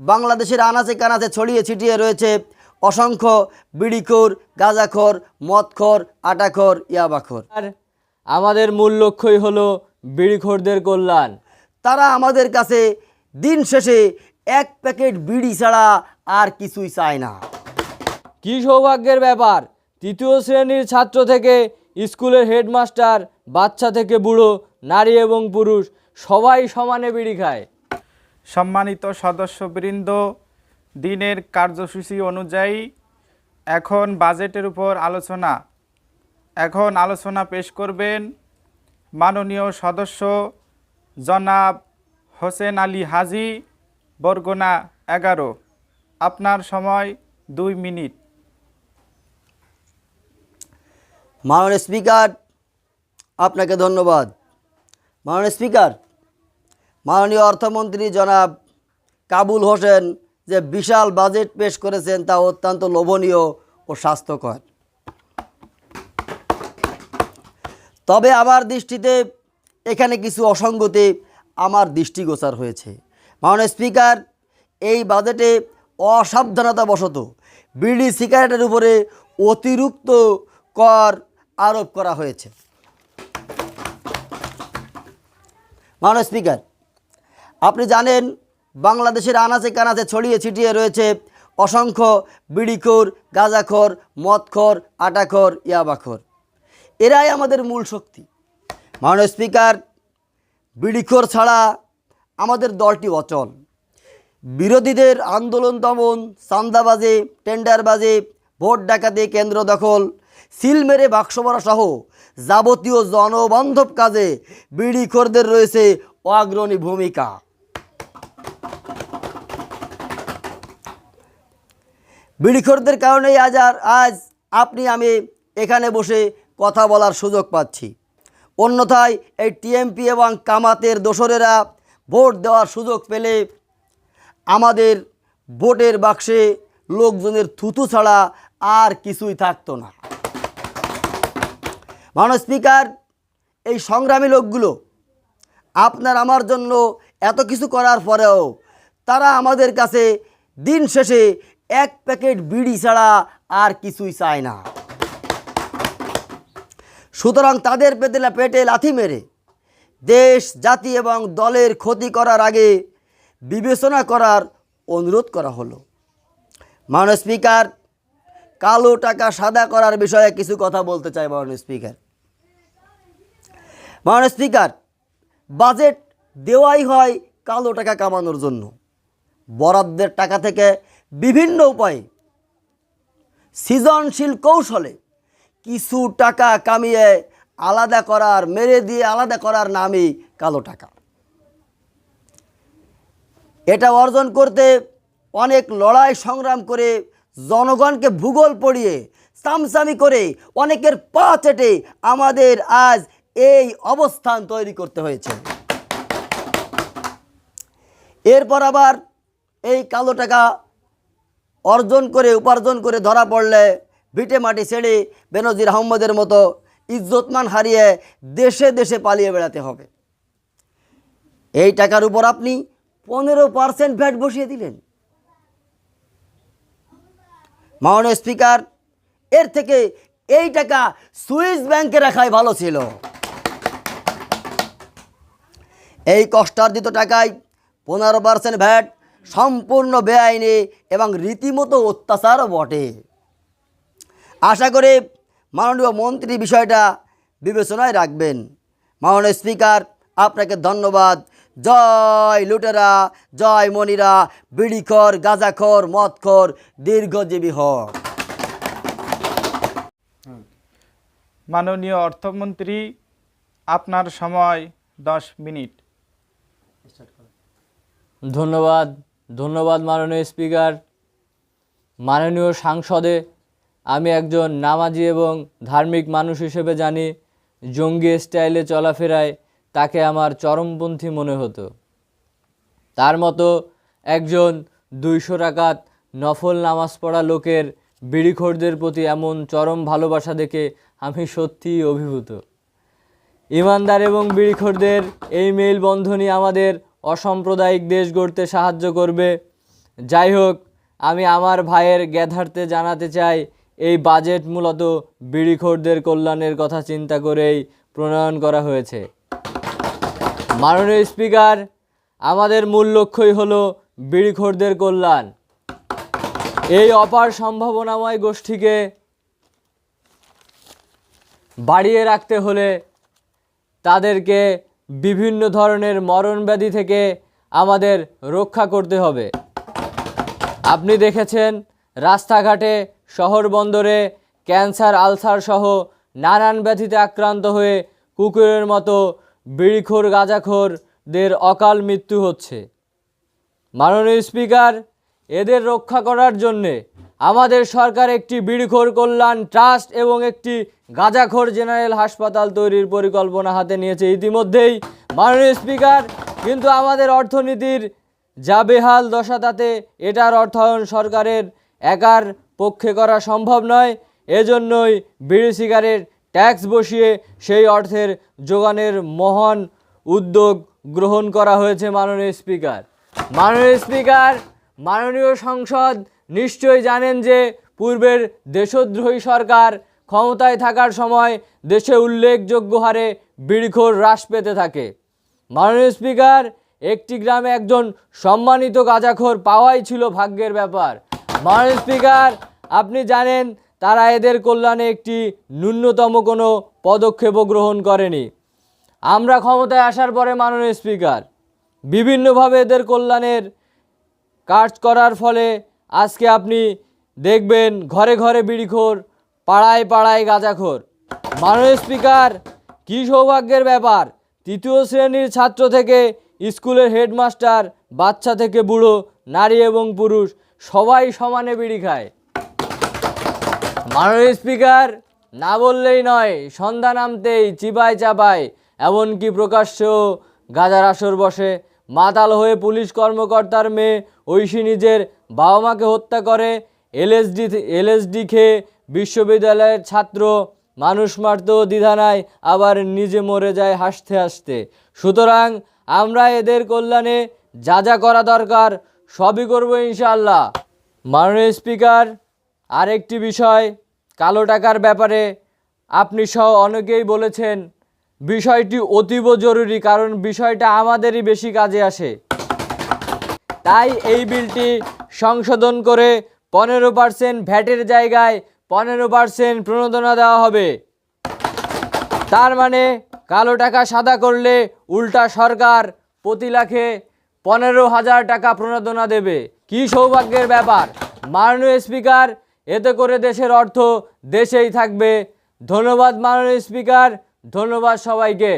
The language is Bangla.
বাংলাদেশের আনাচে কানাচে ছড়িয়ে ছিটিয়ে রয়েছে অসংখ্য বিড়িখোর গাঁজাখোর মদখোর আটাখোর ইয়াবাখোর। আর আমাদের মূল লক্ষ্যই হলো বিড়িখোরদের কল্যাণ। তারা আমাদের কাছে দিন শেষে এক প্যাকেট বিড়ি ছাড়া আর কিছুই চায় না। কি সৌভাগ্যের ব্যাপার তৃতীয় শ্রেণির ছাত্র থেকে স্কুলের হেডমাস্টার বাচ্চা থেকে বুড়ো নারী এবং পুরুষ সবাই সমানে বিড়ি খায়। সম্মানিত সদস্যবৃন্দ, দিনের কার্যসূচি অনুযায়ী এখন বাজেটের উপর আলোচনা। এখন আলোচনা পেশ করবেন মাননীয় সদস্য জনাব হোসেন আলী হাজি, বরগোনা এগারো। আপনার সময় দুই মিনিট। মাননীয় স্পিকার, আপনাকে ধন্যবাদ। মাননীয় স্পিকার মাননীয় অর্থমন্ত্রী জনাব কাবুল হোসেন যে বিশাল বাজেট পেশ করেছেন তা অত্যন্ত লোভনীয় ও স্বাস্থ্যকর। তবে আমার দৃষ্টিতে এখানে কিছু অসঙ্গতি আমার দৃষ্টিগোচর হয়েছে। মাননীয় স্পিকার, এই বাজেটে অসাবধানতাবশত বিড়ি সিগারেটের উপরে অতিরিক্ত কর আরোপ করা হয়েছে। মাননীয় স্পিকার আপনি জানেন বাংলাদেশের আনাচে কানাচে ছড়িয়ে ছিটিয়ে রয়েছে অসংখ্য বিড়িখোর, গাঁজাখোর, মদখোর, আটাখোর, ইয়াবাখোর। এরাই আমাদের মূল শক্তি। মাননীয় স্পিকার, বিড়িখোর ছাড়া আমাদের দলটি অচল। বিরোধীদের আন্দোলন দমন চান্দাবাজে টেন্ডারবাজে, ভোট ডাকাতি কেন্দ্র দখল, সিল মেরে বাক্স ভরা সহ যাবতীয় জনবান্ধব কাজে বিড়িখোরদের রয়েছে অগ্রণী ভূমিকা। বিড়িখোরদের কারণেই আজ আর আজ আপনি, আমি এখানে বসে কথা বলার সুযোগ পাচ্ছি। অন্যথায় এই টিএমপি এবং কামাতের দোসরেরা ভোট দেওয়ার সুযোগ পেলে আমাদের ভোটের বাক্সে লোকজনের থুতু ছাড়া আর কিছুই থাকতো না। মাননীয় স্পিকার, এই সংগ্রামী লোকগুলো, আপনার আমার জন্য এত কিছু করার পরেও তারা আমাদের কাছে দিন শেষে এক প্যাকেট বিড়ি ছাড়া আর কিছুই চায় না। সুতরাং তাদের পেতেলা পেটে লাথি মেরে, দেশ, জাতি এবং দলের ক্ষতি করার আগে বিবেচনা করার অনুরোধ করা হলো। মাননীয় স্পিকার, কালো টাকা সাদা করার বিষয়ে কিছু কথা বলতে চাই মাননীয় স্পিকার। মাননীয় স্পিকার, বাজেট দেওয়াই হয় কালো টাকা কামানোর জন্য। বরাদ্দের টাকা থেকে বিভিন্ন উপায়ে। সৃজনশীল কৌশলে কিছু টাকা কামিয়ে আলাদা করার, মেরে দিয়ে আলাদা করার নামই কালো টাকা। এটা অর্জন করতে অনেক লড়াই সংগ্রাম করে জনগণকে ভূগোল পড়িয়ে সামসামি করে অনেকের পা চেটে আমাদের আজ এই অবস্থান তৈরি করতে হয়েছে। এরপর আবার এই কালো টাকা অর্জন করে, উপার্জন করে ধরা পড়লে ভিটে মাটি ছেড়ে বেনজির আহম্মদের মতো ইজ্জতমান হারিয়ে দেশে দেশে পালিয়ে বেড়াতে হবে। এই টাকার উপর আপনি পনেরো পার্সেন্ট ভ্যাট বসিয়ে দিলেন। মাননীয় স্পিকার, এর থেকে এই টাকা সুইস ব্যাংকে রাখাই ভালো ছিল। এই কষ্টার্জিত টাকায় পনেরো পার্সেন্ট ভ্যাট সম্পূর্ণ বেআইনি এবং রীতিমতো অত্যাচারও বটে। আশা করে মাননীয় মন্ত্রী বিষয়টা বিবেচনায় রাখবেন। মাননীয় স্পিকার আপনাকে ধন্যবাদ। জয় লুটেরা জয় মনিরা বিড়িখর গাঁজাখর মদখর দীর্ঘজীবী হক। মাননীয় অর্থমন্ত্রী আপনার সময় দশ মিনিট। ধন্যবাদ। ধন্যবাদ মাননীয় স্পিকার। মাননীয় সাংসদে, আমি একজন নামাজি এবং ধার্মিক মানুষ হিসেবে জানি, জঙ্গি স্টাইলে চলাফেরায় তাকে আমার চরমপন্থী মনে হতো। তার মতো একজন দুইশো টাকাত নফল নামাজ পড়া লোকের বিড়িখোরদের প্রতি এমন চরম ভালোবাসা দেখে আমি সত্যিই অভিভূত। ইমানদার এবং বিড়িখোরদের এই মেল বন্ধনই আমাদের অসাম্প্রদায়িক দেশ গড়তে সাহায্য করবে। যাই হোক, আমি আমার ভাইয়ের জ্ঞাতার্থে জানাতে চাই, এই বাজেট মূলত বিড়িখোরদের কল্যাণের কথা চিন্তা করেই প্রণয়ন করা হয়েছে। মাননীয় স্পিকার, আমাদের মূল লক্ষ্যই হলো বিড়িখোরদের কল্যাণ। এই অপার সম্ভাবনাময় গোষ্ঠীকে বাড়িয়ে রাখতে হলে তাদেরকে বিভিন্ন ধরনের মরণ ব্যাধি থেকে আমাদের রক্ষা করতে হবে। আপনি দেখেছেন, রাস্তাঘাটে, শহর বন্দরে ক্যান্সার আলসার সহ নানান ব্যাধিতে আক্রান্ত হয়ে কুকুরের মতো বিড়িখোর, গাঁজাখোরদের অকাল মৃত্যু হচ্ছে। মাননীয় স্পিকার, এদের রক্ষা করার জন্যে আমাদের সরকার একটি বিড়িখোর কল্যাণ ট্রাস্ট এবং একটি গাঁজাখোর জেনারেল হাসপাতাল তৈরির পরিকল্পনা হাতে নিয়েছে। ইতিমধ্যেই মাননীয় স্পিকার, কিন্তু আমাদের অর্থনীতির যা বেহাল দশা তাতে এটার অর্থায়ন সরকারের একার পক্ষে করা সম্ভব নয়। এজন্যই বিড়ি সিগারেট ট্যাক্স বসিয়ে সেই অর্থের যোগানের মহান উদ্যোগ গ্রহণ করা হয়েছে মাননীয় স্পিকার। মাননীয় স্পিকার, মাননীয় সংসদ নিশ্চয়ই জানেন যে পূর্বের দেশদ্রোহী সরকার ক্ষমতায় থাকার সময় দেশে উল্লেখযোগ্য হারে বিড়িখোর হ্রাস পেতে থাকে। মাননীয় স্পিকার, একটি গ্রামে একজন সম্মানিত গাঁজাখোর পাওয়াই ছিল ভাগ্যের ব্যাপার। মাননীয় স্পিকার, আপনি জানেন তারা এদের কল্যাণে একটি ন্যূনতম কোনো পদক্ষেপও গ্রহণ করেনি। আমরা ক্ষমতায় আসার পরে, মাননীয় স্পিকার, বিভিন্নভাবে এদের কল্যাণের কাজ করার ফলে আজকে আপনি দেখবেন ঘরে ঘরে বিড়িখোর, পাড়ায় পাড়ায় গাঁজাখোর। মাননীয় স্পিকার, কী সৌভাগ্যের ব্যাপার? তৃতীয় শ্রেণির ছাত্র থেকে স্কুলের হেডমাস্টার, বাচ্চা থেকে বুড়ো, নারী এবং পুরুষ, সবাই সমানে বিড়ি খায়। মাননীয় স্পিকার, না বললেই নয়, সন্ধ্যা নামতেই চিপায় চাপায় এমনকি প্রকাশ্য গাজার আসর বসে। মাতাল হয়ে পুলিশ কর্মকর্তার মেয়ে ঐশী নিজের বাবা মাকে হত্যা করে। এলএসডি এলএসডি খেয়ে বিশ্ববিদ্যালয়ের ছাত্র মানুষ মারতেও দ্বিধা নাই আবার নিজে মরে যায় হাসতে হাসতে। সুতরাং আমরা এদের কল্যাণে যা যা করা দরকার সবই করব ইনশাআল্লাহ। মাননীয় স্পিকার, আরেকটি বিষয় কালো টাকার ব্যাপারে আপনি সহ অনেকেই বলেছেন বিষয়টি অতীব জরুরি কারণ বিষয়টা আমাদেরই বেশি কাজে আসে। তাই এই বিলটি সংশোধন করে পনেরো পার্সেন্ট ভ্যাটের জায়গায় পনেরো পার্সেন্ট প্রণোদনা দেওয়া হবে। তার মানে কালো টাকা সাদা করলে উল্টা সরকার প্রতি লাখে পনেরো হাজার টাকা প্রণোদনা দেবে। কি সৌভাগ্যের ব্যাপার। মাননীয় স্পিকার, এতে করে দেশের অর্থ দেশেই থাকবে। ধন্যবাদ মাননীয় স্পিকার। ধন্যবাদ সবাইকে।